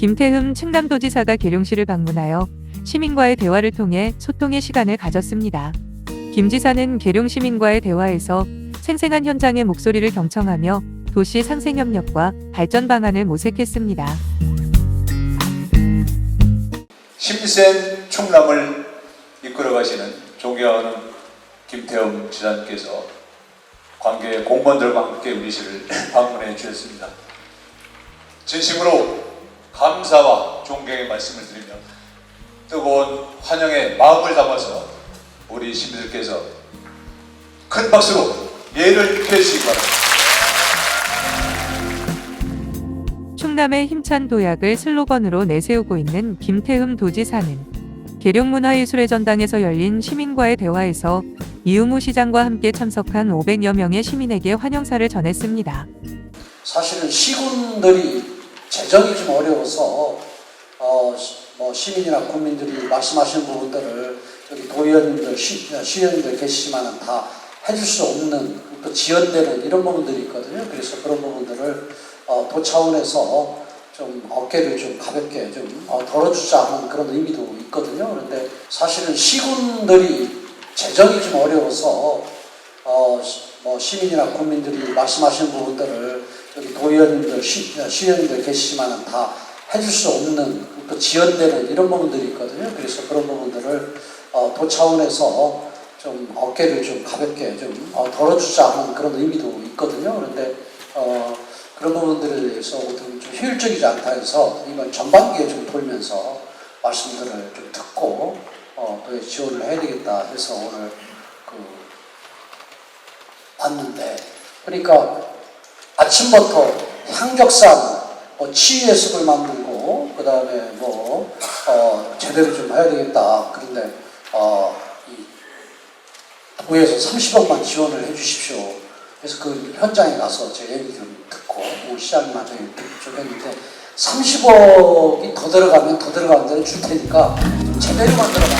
김태흠 충남도지사가 계룡시를 방문하여 시민과의 대화를 통해 소통의 시간을 가졌습니다. 김 지사는 계룡 시민과의 대화에서 생생한 현장의 목소리를 경청하며 도시 상생 협력과 발전 방안을 모색했습니다. 심센 충남을 이끌어 가시는 존경하는 김태형 지사님께서 관계 공무원들과 함께 우리 시를 방문해 주셨습니다. 진심으로 감사와 존경의 말씀을 드리며 뜨거운 환영의 마음을 담아서 우리 시민들께서 큰 박수로 예를 펴주시기 바랍니다. 충남의 힘찬 도약을 슬로건으로 내세우고 있는 김태흠 도지사는 계룡문화예술의 전당에서 열린 시민과의 대화에서 이우무 시장과 함께 참석한 500여 명의 시민에게 환영사를 전했습니다. 사실은 시군들이 재정이 좀 어려워서 어, 시- 뭐 시민이나 국민들이 말씀하시는 부분들을 여기 도의원님들, 시, 시의원님들 계시지만 다 해줄 수 없는 또 지연되는 이런 부분들이 있거든요. 그래서 그런 부분들을 어, 도 차원에서 좀 어깨를 좀 가볍게 좀 어, 덜어주자 하는 그런 의미도 있거든요. 그런데 사실은 시군들이 재정이 좀 어려워서 어, 시- 뭐 시민이나 국민들이 말씀하시는 부분들을 여기 도의원님들, 시, 시의원님들 계시지만 다 해줄 수 없는 또 지연되는 이런 부분들이 있거든요. 그래서 그런 부분들을 어, 도 차원에서 좀 어깨를 좀 가볍게 좀 어, 덜어주자 하는 그런 의미도 있거든요. 그런데 어, 그런 부분들에 대해서 좀 효율적이지 않다 해서 이번 전반기에 좀 돌면서 말씀들을 좀 듣고 어, 또 지원을 해야 되겠다 해서 오늘 그 봤는데 그러니까 아침부터 향적산 뭐 치유예습을 만들고 그 다음에 뭐 어, 제대로 좀 해야 되겠다 그런데 어, 이 도에서 30억만 지원을 해주십시오. 그래서 그 현장에 가서 제 얘기 좀 듣고 뭐 시장님한테 좀 했는데 30억이 더 들어가면 더 들어가는 줄 테니까 좀 제대로 만들어라.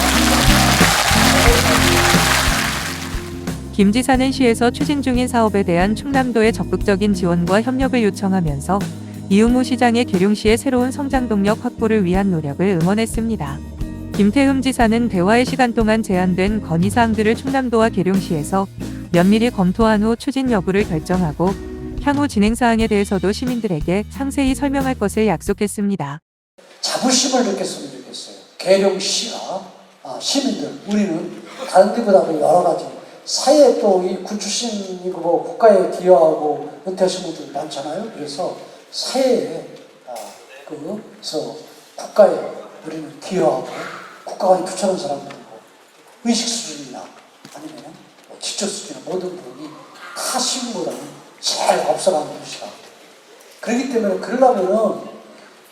김 지사는 시에서 추진 중인 사업에 대한 충남도의 적극적인 지원과 협력을 요청하면서 이우무 시장의 계룡시의 새로운 성장 동력 확보를 위한 노력을 응원했습니다. 김태흠 지사는 대화의 시간 동안 제안된 건의사항들을 충남도와 계룡시에서 면밀히 검토한 후 추진 여부를 결정하고 향후 진행 사항에 대해서도 시민들에게 상세히 설명할 것을 약속했습니다. 자부심을 느꼈으면 좋겠어요. 계룡시가 아, 시민들 우리는 다른 데보다도 여러 가지 사회에 또이군 출신이고 뭐 국가에 기여하고 은퇴하신 분들 많잖아요. 그래서 사회에 아, 그래서 국가에 우리는 기여하고 국가가 규천한 사람들이고 의식 수준이나 아니면 뭐 지적 수준이나 모든 부분이 다 시민보다는 제일 앞서가는 도시다. 그렇기 때문에 그러려면은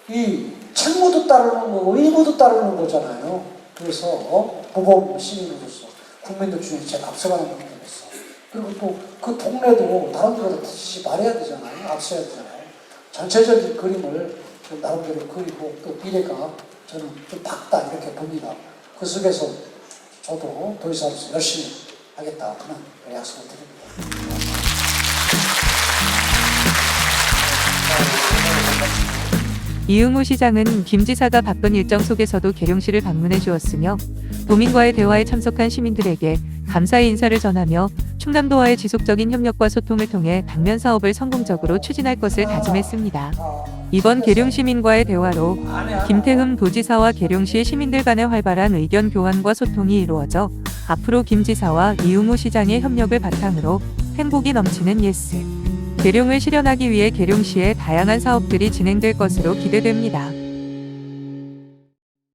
이 책무도 따르는 거고 의무도 따르는 거잖아요. 그래서 어? 모범 시민으로서 국민들 중에 제일 앞서가는 분으로서 그리고 또 그 동네도 다른 데보다 다시 말해야 되잖아요. 앞서야 되잖아요. 전체적인 그림을 좀 나름대로 그리고 또 미래가 저는 좀 밝다 이렇게 봅니다. 그 속에서 저도 도의사로서 열심히 하겠다 그런 약속을 드립니다. 이응우 시장은 김 지사가 바쁜 일정 속에서도 계룡시를 방문해 주었으며 도민과의 대화에 참석한 시민들에게 감사의 인사를 전하며 충남도와의 지속적인 협력과 소통을 통해 당면 사업을 성공적으로 추진할 것을 다짐했습니다. 이번 계룡 시민과의 대화로 김태흠 도지사와 계룡시 시민들 간의 활발한 의견 교환과 소통이 이루어져 앞으로 김 지사와 이웅우 시장의 협력을 바탕으로 행복이 넘치는 예스. 계룡을 실현하기 위해 계룡시의 다양한 사업들이 진행될 것으로 기대됩니다.